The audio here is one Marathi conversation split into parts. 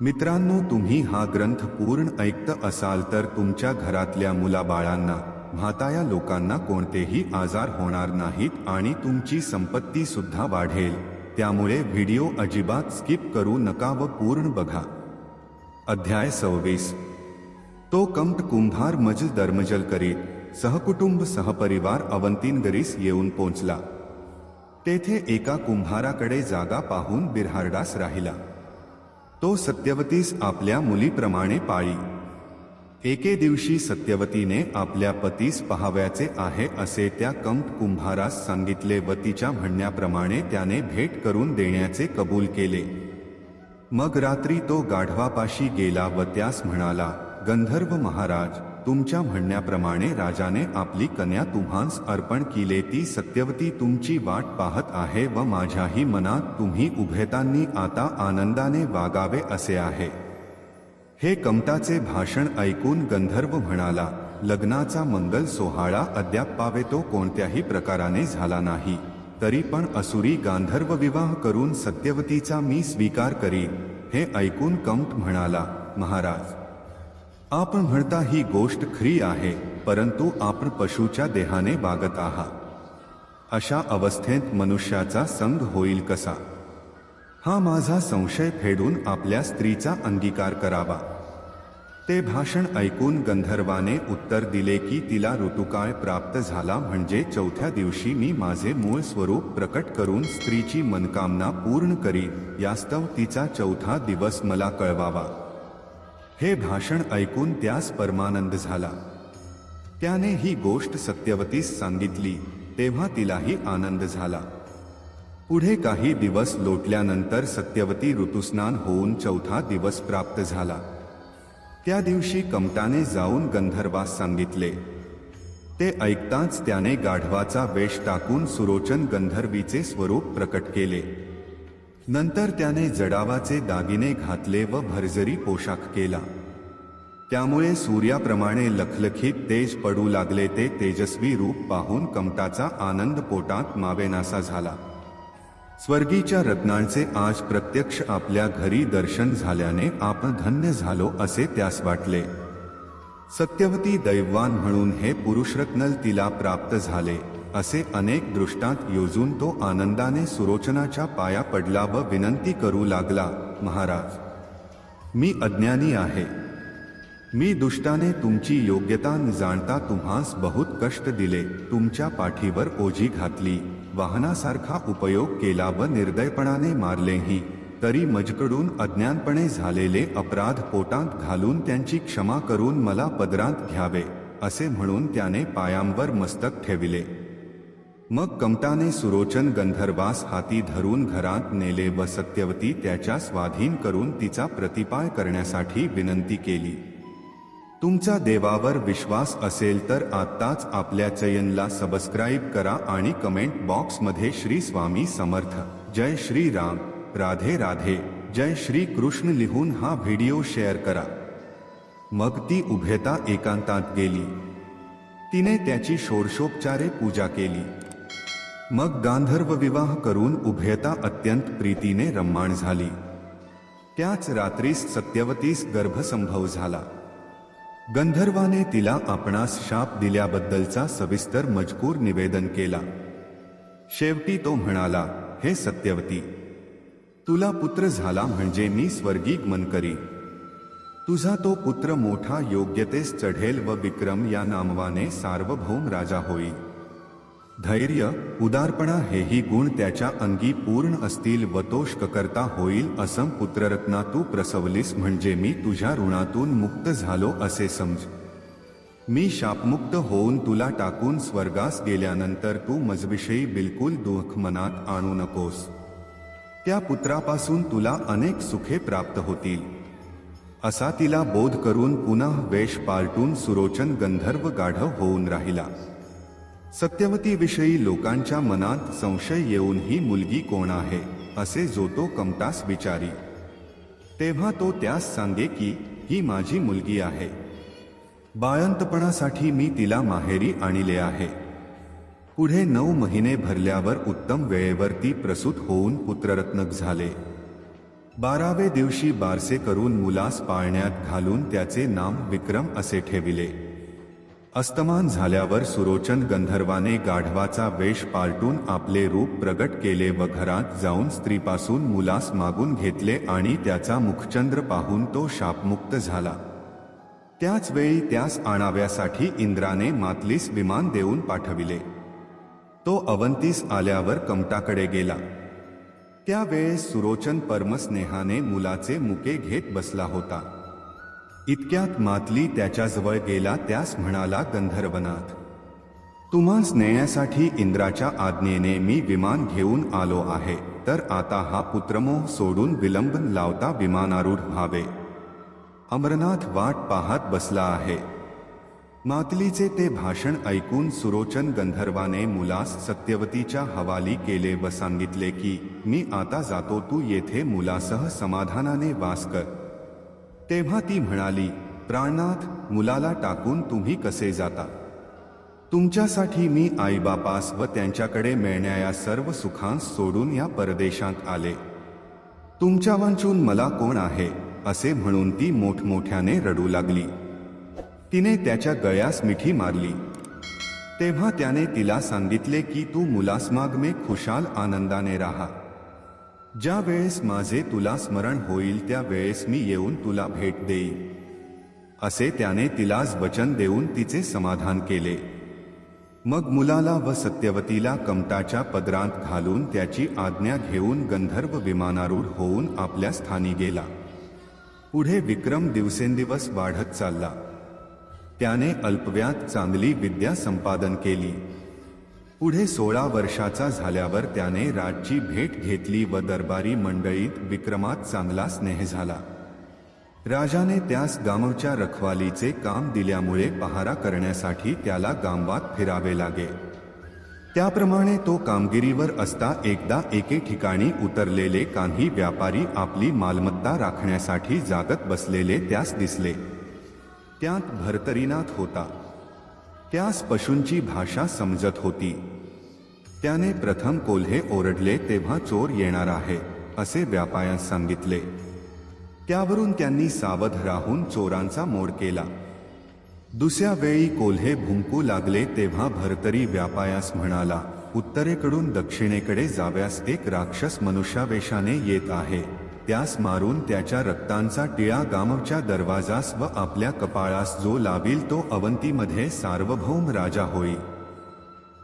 मित्रांनो तुम्ही हा ग्रंथ पूर्ण ऐकत असाल तर तुमच्या घरातल्या मुलाबाळांना म्हाताया लोकांना कोणतेही आजार होणार नाहीत आणि तुमची संपत्ती सुद्धा वाढेल. त्यामुळे व्हिडिओ अजिबात स्किप करू नका व पूर्ण बघा. अध्याय सव्वीस. तो कमट कुंभार मजल दरमजल करीत सहकुटुंब सहपरिवार अवंतीनगरीस येऊन पोचला. तेथे एका कुंभाराकडे जागा पाहून बिरहारडास राहिला. तो सत्यवतीस आपल्या मुलीप्रमाणे पाळी. एके दिवशी सत्यवतीने आपल्या पतीस पहाव्याचे आहे असे त्या कंप कुंभारास सांगितले व तिच्या म्हणण्याप्रमाणे त्याने भेट करून देण्याचे कबूल केले. मग रात्री तो गाढवापाशी गेला व त्यास म्हणाला गंधर्व महाराज तुमच्या म्हणण्याप्रमाणे राजाने आपली कन्या तुम्हास अर्पण केले ती सत्यवती तुमची वाट पाहत आहे व माझ्याही मनात तुम्ही उभेतांनी आता आनंदाने वागावे असे आहे. हे कमताचे भाषण ऐकून गंधर्व म्हणाला लग्नाचा मंगल सोहळा अद्याप पावे तो कोणत्याही प्रकाराने झाला नाही. तरी पण असुरी गांधर्व विवाह करून सत्यवतीचा मी स्वीकार करीन हे ऐकून कमत म्हणाला महाराज आपण म्हणता ही गोष्ट खरी आहे परंतु आपण पशुच्या देहाने वागत आहात. अशा अवस्थेत मनुष्याचा संग होईल कसा? हा माझा संशय फेडून आपल्या स्त्रीचा अंगीकार करावा. ते भाषण ऐकून गंधर्वाने उत्तर दिले की तिला ऋतुकाळ प्राप्त झाला म्हणजे चौथ्या दिवशी मी माझे मूळ स्वरूप प्रकट करून स्त्रीची मनकामना पूर्ण करीन यास्तव तिचा चौथा दिवस मला कळवावा. हे भाषण ऐकून त्यास परमानंद झाला. त्याने ही गोष्ट सत्यवतीस सांगितली तेव्हा तिलाही आनंद झाला. पुढे काही दिवस लोटल्यानंतर सत्यवती ऋतुस्नान होऊन चौथा दिवस प्राप्त झाला. त्या दिवशी कमटाने जाऊन गंधर्वास सांगितले ते ऐकताच त्याने गाढवाचा वेश टाकून सुरोचन गंधर्वीचे स्वरूप प्रकट केले. नंतर त्याने जडावाचे दागिने घातले व भरजरी पोशाख केला. त्यामुळे सूर्याप्रमाणे लखलखीत तेज पडू लागले ते तेजस्वी रूप पाहून कमटाचा आनंद पोटात मावेनासा झाला. स्वर्गीच्या रत्नांचे आज प्रत्यक्ष आपल्या घरी दर्शन झाल्याने आपण धन्य झालो असे त्यास वाटले. सत्यवती दैवान म्हणून हे पुरुषरत्नल तिला प्राप्त झाले. असे अनेक दृष्टांत योजून तो आनंदाने सुरोचनाच्या पाया पडला व विनंती करू लागला महाराज मी अज्ञानी आहे. मी दुष्टाने तुमची योग्यता न जाणता तुम्हास बहुत कष्ट दिले तुमच्या पाठीवर ओझी घातली वाहनासारखा उपयोग केला व निर्दयपणाने मारलेही तरी मजकडून अज्ञानपणे झालेले अपराध पोटांत घालून त्यांची क्षमा करून मला पदरात घ्यावे असे म्हणून त्याने पायांवर मस्तक ठेविले. मग कमटाने सुरोचन गंधर्वास हाती धरून घरात नेले व सत्यवती त्याच्या स्वाधीन करून तिचा प्रतिपाय करण्यासाठी विनंती केली. तुमचा देवावर विश्वास असेल तर आत्ताच आपल्या चयनला सबस्क्राईब करा आणि कमेंट बॉक्समध्ये श्री स्वामी समर्थ. जय श्री राम. राधे राधे. जय श्री कृष्ण लिहून हा व्हिडिओ शेअर करा. मग ती उभेता एकांतात गेली. तिने त्याची षोडशोपचारे पूजा केली. मग गांधर्व विवाह करून उभयता अत्यंत प्रीतीने रम्माण झाली. त्याच रात्रीस सत्यवतीस गर्भसंभव झाला. गंधर्वाने तिला आपणास शाप दिल्याबद्दलचा सविस्तर मजकूर निवेदन केला. शेवटी तो म्हणाला हे सत्यवती तुला पुत्र झाला म्हणजे मी स्वर्गीगमन करी तुझा तो पुत्र मोठा योग्यतेस चढेल व विक्रम या नामवाने सार्वभौम राजा होईल धैर्य उदारपणा हेही गुण त्याच्या अंगी पूर्ण असतील व तो शककर्ता होईल असं पुत्ररत्ना तू प्रसवलीस म्हणजे मी तुझ्या ऋणातून मुक्त झालो असे समज. मी शापमुक्त होऊन तुला टाकून स्वर्गास गेल्यानंतर तू मजविषयी बिलकुल दुःख मनात आणू नकोस. त्या पुत्रापासून तुला अनेक सुखे प्राप्त होतील. असा तिला बोध करून पुन्हा वेश पालटून सुरोचन गंधर्व गाढव होऊन राहिला. सत्यवतीविषयी लोकांच्या मनात संशय येऊन ही मुलगी कोण आहे असे जो तो कमतास विचारी तेव्हा तो त्यास सांगे की ही माझी मुलगी आहे. बाळंतपणासाठी मी तिला माहेरी आणले आहे. पुढे नऊ महिने भरल्यावर उत्तम वेळेवर ती प्रसूत होऊन पुत्ररत्नक झाले. बारावे दिवशी बारसे करून मुलास पाळण्यात घालून त्याचे नाम विक्रम असे ठेविले. अस्तमान झाल्यावर सुरोचन गंधर्वाने गाढवाचा वेश पालटून आपले रूप प्रगट केले व घरात जाऊन स्त्रीपासून मुलास मागून घेतले आणि त्याचा मुखचंद्र पाहून तो शापमुक्त झाला. त्याच वेळी त्यास आणाव्यासाठी इंद्राने मातलीस विमान देऊन पाठविले. तो अवंतीस आल्यावर कमटाकडे गेला. त्यावेळेस सुरोचन परमस्नेहाने मुलाचे मुके घेत बसला होता. इतक्यात मातली त्याच्याजवळ गेला त्यास म्हणाला गंधर्वनाथ तुम्हास नेण्यासाठी इंद्राच्या आज्ञेने मी विमान घेऊन आलो आहे तर आता हा पुत्रमोह सोडून विलंब लावता विमानारूढ व्हावे. अमरनाथ वाट पाहत बसला आहे. मातलीचे ते भाषण ऐकून सुरोचन गंधर्वाने मुलास सत्यवतीच्या हवाली केले व सांगितले की मी आता जातो तू येथे मुलासह समाधानाने वास कर. तेव्हा ती म्हणाली प्राणनाथ मुलाला टाकून तुम्ही कसे जाता? तुमच्यासाठी मी आईबापास व त्यांच्याकडे मिळणाऱ्या सर्व सुखांस सोडून या परदेशात आले. तुमच्या वांचून मला कोण आहे? असे म्हणून ती मोठमोठ्याने रडू लागली. तिने त्याच्या गळ्यास मिठी मारली. तेव्हा त्याने तिला सांगितले की तू मुलासमागमे खुशाल आनंदाने राहा. ज्या वेळेस माझे तुला स्मरण होईल त्या वेळेस मी येऊन तुला भेट देईन. असे त्याने तिलाच वचन देऊन तिचे समाधान केले. मग मुलाला व सत्यवतीला कमटाच्या पदरात घालून त्याची आज्ञा घेऊन गंधर्व विमानारूढ होऊन आपल्या स्थानी गेला. पुढे विक्रम दिवसेंदिवस वाढत चालला. त्याने अल्पव्यात चांगली विद्या संपादन केली. पुढे सोळा वर्षाचा झाल्यावर त्याने राजची भेट घेतली व दरबारी मंडळीत विक्रमात चांगला स्नेह झाला. राजाने त्यास गामवच्या रखवालीचे काम दिल्यामुळे पहारा करण्यासाठी त्याला गामवात फिरावे लागे. त्याप्रमाणे तो कामगिरीवर असता एकदा एके ठिकाणी उतरलेले काही व्यापारी आपली मालमत्ता राखण्यासाठी जागत बसलेले त्यास दिसले. त्यात भरतरीनाथ होता. त्यास पशूंची भाषा समजत होती. त्याने प्रथम कोल्हे ओरडले तेव्हा चोर येणार आहे असे व्यापायास सांगितले. त्यावरून त्यांनी सावध राहून चोरांचा मोड केला. दुसऱ्या वेळी कोल्हे भुंकू लागले तेव्हा भरतरी व्यापायास म्हणाला उत्तरेकडून दक्षिणेकडे जाव्यास एक राक्षस मनुष्यावेशाने येत आहे. त्यास मारून त्याच्या रक्तांचा टिळा गामवच्या दरवाजास व आपल्या कपाळास जो लावील तो अवंतीमध्ये सार्वभौम राजा होईल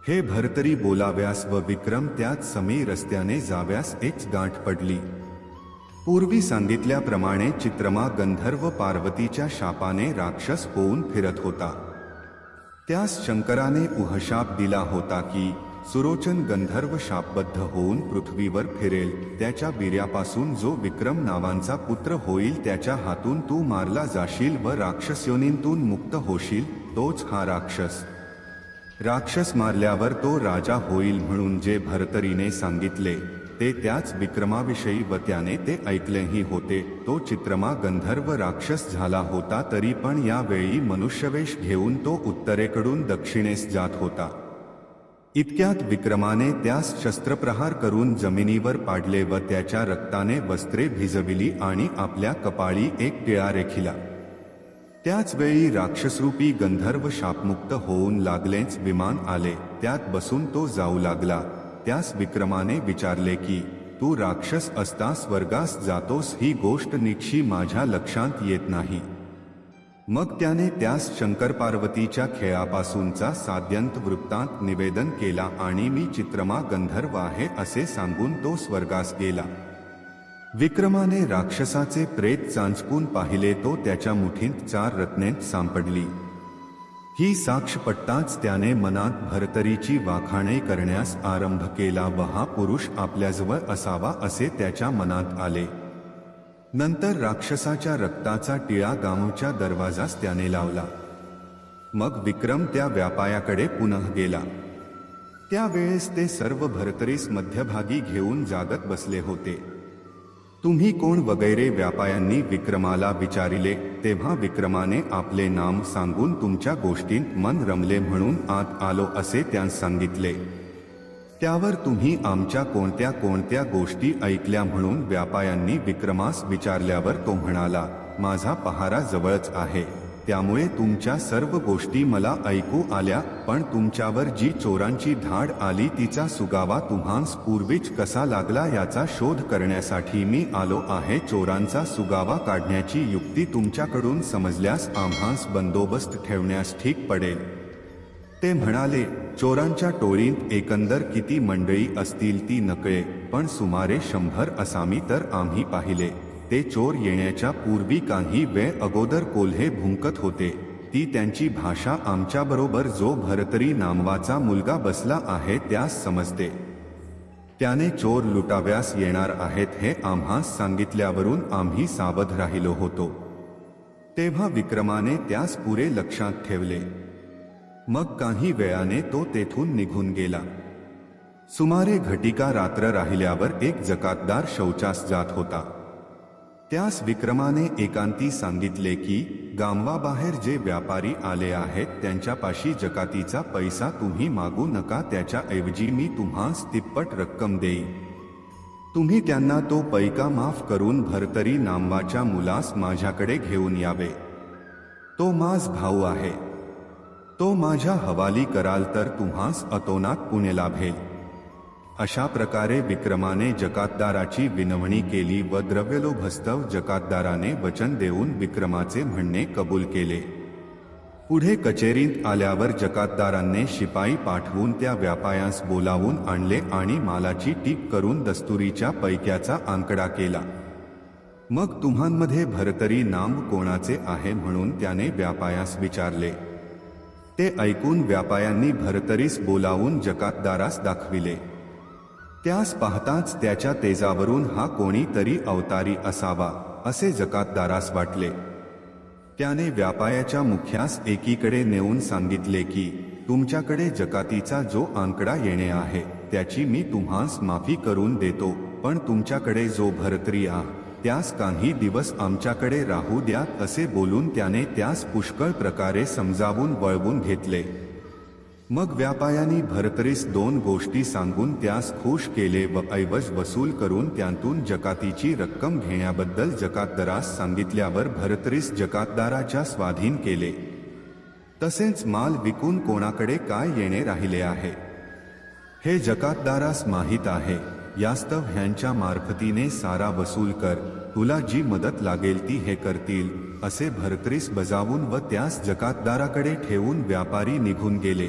हे भरतरी बोलाव्यास व विक्रम त्यात समी रस्त्याने जाव्यास एक गाठ पडली. पूर्वी सांगितल्याप्रमाणे चित्रमा गंधर्व पार्वतीच्या शापाने राक्षस होऊन फिरत होता. त्यास शंकराने उहशाप दिला होता की सुरोचन गंधर्व शापबद्ध होऊन पृथ्वीवर फिरेल. त्याच्या बिर्यापासून जो विक्रम नावांचा पुत्र होईल त्याच्या हातून तू मारला जाशील व राक्षसयोनींतून मुक्त होशील तोच हा राक्षस. राक्षस मारल्यावर तो राजा होईल म्हणून जे भरतरीने सांगितले ते त्याच विक्रमाविषयी व त्याने ते ऐकलेही होते. तो चित्रमा गंधर्व राक्षस झाला होता तरी पण यावेळी मनुष्यवेश घेऊन तो उत्तरेकडून दक्षिणेस जात होता. इतक्यात विक्रमाने त्यास शस्त्रप्रहार करून जमिनीवर पाडले व त्याच्या रक्ताने वस्त्रे भिजविली आणि आपल्या कपाळी एक टिळा रेखिला. त्याचवेळी राक्षसरूपी गंधर्व शापमुक्त होऊन लागलेच विमान आले. त्यात बसून तो जाऊ लागला. त्यास विक्रमाने विचारले की तू राक्षस असता स्वर्गास जातोस ही गोष्ट निक्षी माझ्या लक्षात येत नाही. मग त्याने त्यास शंकर पार्वतीच्या खेळापासूनचा साद्यंत वृत्तांत निवेदन केला आणि मी चित्रमा गंधर्व आहे असे सांगून तो स्वर्गास गेला. विक्रमाने राक्षसाचे प्रेत चांचकून पाहिले तो त्याच्या मुठीत चार रत्नेत सापडली. ही साक्ष पटताच त्याने मनात भरतरीची वाखाणे करण्यास आरंभ केला. व हा पुरुष आपल्याजवळ असावा असे त्याच्या मनात आले. नंतर राक्षसाच्या रक्ताचा टिळा गावच्या दरवाजास त्याने लावला. मग विक्रम त्या व्यापायाकडे पुनः गेला. त्यावेळेस ते सर्व भरतरीस मध्यभागी घेऊन जागत बसले होते. तुम्ही कोण वगैरे व्यापायांनी विक्रमाला विचारिले तेव्हा विक्रमाने आपले नाम सांगून तुमच्या गोष्टींत मन रमले म्हणून आत आलो असे त्यांस सांगितले. त्यावर तुम्ही आमच्या कोणत्या कोणत्या गोष्टी ऐकल्या म्हणून व्यापायांनी विक्रमास विचारल्यावर तो म्हणाला माझा पहारा जवळच आहे. त्यामुळे तुमच्या सर्व गोष्टी मला ऐकू आल्या पण तुमच्यावर जी चोरांची धाड आली तिचा सुगावा तुम्हास पूर्वीच कसा लागला याचा शोध करण्यासाठी मी आलो आहे. चोरांचा सुगावा काढण्याची युक्ती तुमच्याकडून समजल्यास आम्हास बंदोबस्त ठेवण्यास ठीक पडेल. ते म्हणाले चोरांच्या टोळीत एकंदर किती मंडळी असतील ती नकळे पण सुमारे शंभर असामी तर आम्ही पाहिले. ते चोर येण्याच्या पूर्वी काही वेळ अगोदर कोल्हे भुंकत होते. ती त्यांची भाषा आमच्याबरोबर जो भरतरी नामवाचा मुलगा बसला आहे त्यास समजते. त्याने चोर लुटाव्यास येणार आहेत हे आम्हास सांगितल्यावरून आम्ही सावध राहिलो होतो. तेव्हा विक्रमाने त्यास पुरे लक्षात ठेवले. मग काही वेळाने तो तेथून निघून गेला. सुमारे घटिका रात्र राहिल्यावर एक जकातदार शौचास जात होता. त्यास विक्रमाने एकांती सांगितले की गामवाबाहेर जे व्यापारी आले आहेत त्यांच्यापाशी जकातीचा पैसा तुम्ही मागू नका त्याच्याऐवजी मी तुम्हास तिप्पट रक्कम देईन. तुम्ही त्यांना तो पैका माफ करून भरतरी नामवाच्या मुलास माझ्याकडे घेऊन यावे. तो माझ भाऊ आहे. तो माझ्या हवाली कराल तर तुम्हास अतोनात पुणे लाभेल. अशा प्रकारे विक्रमाने जकातदाराची विनवणी केली व द्रव्यलोभस्तव जकातदाराने वचन देऊन विक्रमाचे म्हणणे कबूल केले. पुढे कचेरीत आल्यावर जकातदारांनी शिपाई पाठवून त्या व्यापायास बोलावून आणले आणि मालाची टीप करून दस्तुरीच्या पैक्याचा आंकडा केला. मग तुम्हांमध्ये भरतरी नाम कोणाचे आहे म्हणून त्याने व्यापायास विचारले. ते ऐकून व्यापायांनी भरतरीस बोलावून जकातदारास दाखविले. त्यास पाहताच त्याच्या तेजावरून हा कोणीतरी अवतारी असावा असे जकातदारास वाटले. त्याने व्यापायाच्या मुख्यास एकीकडे नेऊन सांगितले की तुमच्याकडे जकातीचा जो आंकडा येणे आहे त्याची मी तुम्हास माफी करून देतो पण तुमच्याकडे जो भरतरी आ त्यास काही दिवस आमच्याकडे राहू द्या असे बोलून त्याने त्यास पुष्कळ प्रकारे समजावून वळवून घेतले. मग व्यापायानी भरतरीस दोन गोष्टी सांगून त्यास खुश केले व ऐवज वसूल करून त्यांतून जकातीची रक्कम घेण्याबद्दल जकातदारास सांगितल्यावर भरतरीस जकातदाराच्या स्वाधीन केले. तसेच माल विकून कोणाकडे काय येणे राहिले आहे? हे जकातदारास माहीत आहे. यास्तव ह्यांच्या मार्फतीने सारा वसूल कर. तुला जी मदत लागेल ती हे करतील. असे भरकरीस बजावून व त्यास जकातदाराकडे ठेवून व्यापारी निघून गेले.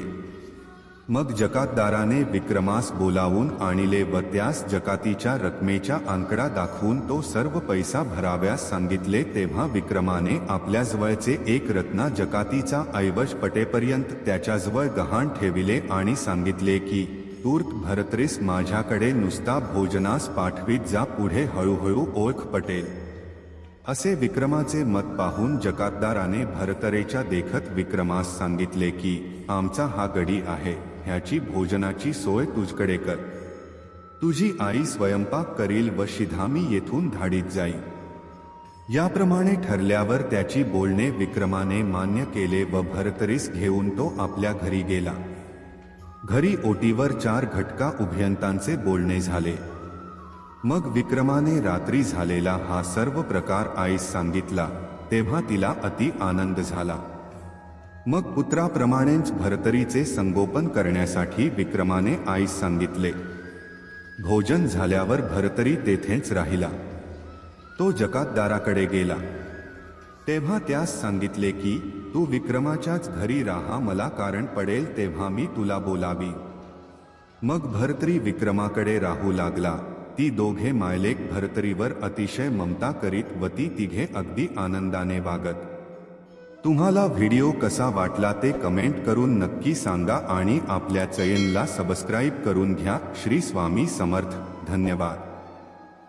मग जकातदाराने विक्रमास बोलावून आणले व त्यास जकातीच्या रकमेच्या आंकडा दाखवून तो सर्व पैसा भराव्यास सांगितले तेव्हा विक्रमाने आपल्याजवळचे एक रत्ना जकातीचा ऐवज पटेपर्यंत त्याच्याजवळ गहाण ठेविले आणि सांगितले की तूर्त भरतरीस माझ्याकडे नुसता भोजनास पाठवीत जा पुढे हळूहळू ओळख पटेल. असे विक्रमाचे मत पाहून जकातदाराने भरतरेच्या देखत विक्रमास सांगितले की आमचा हा गडी आहे ह्याची भोजनाची सोय तुझकडे कर. तुझी आई स्वयंपाक करील व शिधामी येथून धाडीत जाईल. याप्रमाणे ठरल्यावर त्याची बोलणे विक्रमाने मान्य केले व भरतरीस घेऊन तो आपल्या घरी गेला. घरी ओटीवर चार घटका उभयंतांचे बोलणे झाले. मग विक्रमाने रात्री झालेला हा सर्व प्रकार आईस सांगितला तेव्हा तिला अति आनंद झाला. मग पुत्राप्रमाणेच भरतरीचे संगोपन करण्यासाठी विक्रमाने आईस सांगितले भोजन झाल्यावर भरतरी तेथेच राहिला. तो जकातदाराकडे गेला. तेव्हा त्यास सांगितले की तू विक्रमाच्याच घरी राहा मला कारण पडेल तेव्हा मी तुला बोलावी. मग भरतरी विक्रमाकडे राहू लागला. ती दोघे मायलेक भरतरीवर अतिशय ममता करीत व ती तिघे अगदी आनंदाने वागत. तुम्हाला व्हिडिओ कसा वाटला ते कमेंट करून नक्की सांगा आणि आपल्या चयनला सबस्क्राईब करून घ्या. श्री स्वामी समर्थ. धन्यवाद.